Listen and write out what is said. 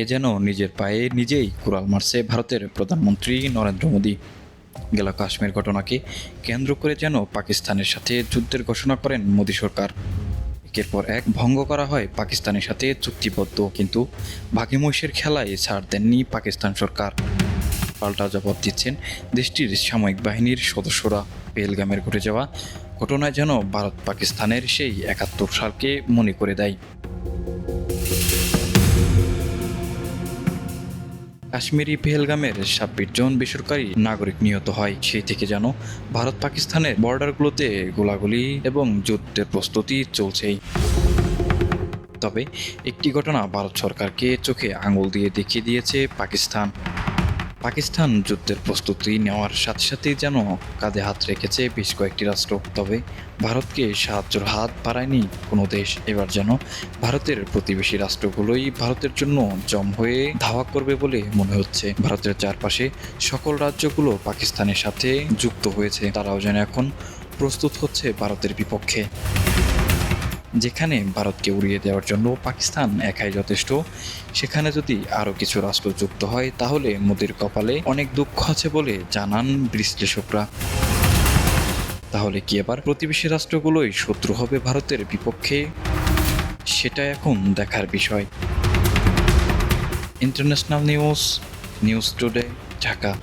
এ যেন নিজের পায়ে নিজেই কুড়াল মারছে ভারতের প্রধানমন্ত্রী নরেন্দ্র মোদী। গেল কাশ্মীর ঘটনাকে কেন্দ্র করে যেন পাকিস্তানের সাথে যুদ্ধের ঘোষণা করেন মোদী সরকার। একের পর এক ভঙ্গ করা হয় পাকিস্তানের সাথে চুক্তিবদ্ধ, কিন্তু বাঘে মহিষের খেলায় ছাড় দেননি পাকিস্তান সরকার। পাল্টা জবাব দিচ্ছেন দেশটির সামরিক বাহিনীর সদস্যরা। পেলগামের ঘটে যাওয়া ঘটনায় যেন ভারত পাকিস্তানের সেই একাত্তর সালকে মনে করে দেয়। কাশ্মীরি পেহেলগামের ছাব্বিশ জন বেসরকারি নাগরিক নিহত হয়। সেই থেকে যেন ভারত পাকিস্তানের বর্ডারগুলোতে গোলাগুলি এবং যুদ্ধের প্রস্তুতি চলছেই। তবে একটি ঘটনা ভারত সরকারকে চোখে আঙুল দিয়ে দেখিয়ে দিয়েছে পাকিস্তান। পাকিস্তান যুদ্ধের প্রস্তুতি নেওয়ার সাথে সাথেই যেন কাঁধে হাত রেখেছে বেশ কয়েকটি রাষ্ট্র। তবে ভারতকে সাহায্যের হাত বাড়ায়নি কোনো দেশ। এবার যেন ভারতের প্রতিবেশী রাষ্ট্রগুলোই ভারতের জন্য জম হয়ে ধাওয়া করবে বলে মনে হচ্ছে। ভারতের চারপাশে সকল রাজ্যগুলো পাকিস্তানের সাথে যুক্ত হয়েছে। তারাও যেন এখন প্রস্তুত হচ্ছে ভারতের বিপক্ষে। যেখানে ভারতকে উড়িয়ে দেওয়ার জন্য পাকিস্তান একাই যথেষ্ট, সেখানে যদি আরও কিছু রাষ্ট্র যুক্ত হয়, তাহলে মোদির কপালে অনেক দুঃখ আছে বলে জানান বিশ্লেষকরা। তাহলে কি এবার প্রতিবেশী রাষ্ট্রগুলোই শত্রু হবে ভারতের বিপক্ষে? সেটা এখন দেখার বিষয়। International news news today, Dhaka.